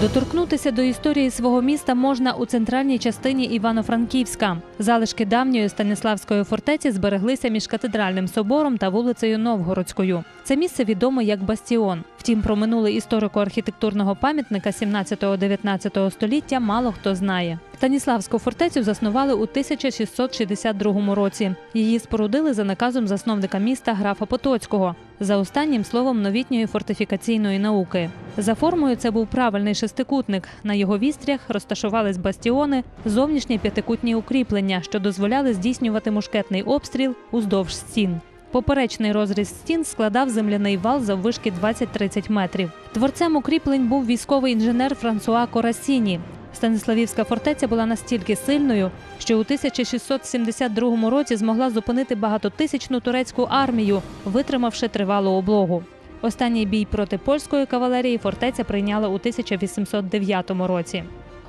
Доторкнутися до історії свого міста можна у центральній частині Івано-Франківська. Залишки давньої Станіславської фортеці збереглися між катедральним собором та вулицею Новгородською. Це місце відомо як Бастіон. Втім, про минуле історико-архітектурного пам'ятника 17-19 століття мало хто знає. Станіславську фортецю заснували у 1662 році. Її спорудили за наказом засновника міста графа Потоцького за останнім словом новітньої фортифікаційної науки. За формою це був правильний шестикутник. На його вістрях розташувались бастіони, зовнішні п'ятикутні укріплення, що дозволяли здійснювати мушкетний обстріл уздовж стін. Поперечний розріз стін складав земляний вал заввишки 20-30 метрів. Творцем укріплень був військовий інженер Франсуа Корасіні. Станиславівська фортеця була настільки сильною, що у 1672 році змогла зупинити багатотисячну турецьку армію, витримавши тривалу облогу. Останній бій проти польської кавалерії фортеця прийняла у 1809 році.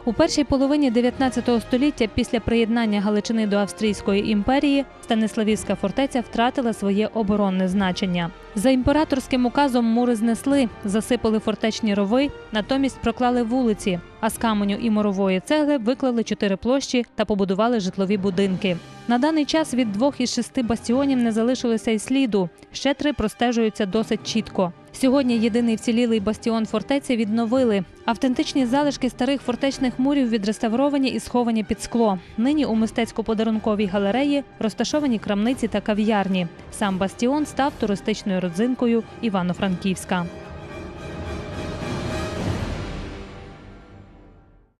У першій половині 19 століття, після приєднання Галичини до Австрійської імперії, Станиславівська фортеця втратила своє оборонне значення. За імператорським указом мури знесли, засипали фортечні рови, натомість проклали вулиці, а з каменю і морової цегли виклали чотири площі та побудували житлові будинки. На даний час від двох із шести бастіонів не залишилося й сліду. Ще три простежуються досить чітко. Сьогодні єдиний вцілілий бастіон фортеці відновили. Автентичні залишки старих фортечних мурів відреставровані і сховані під скло. Нині у мистецько-подарунковій галереї розташовані крамниці та кав'ярні. Сам бастіон став туристичною родзинкою Івано-Франківська.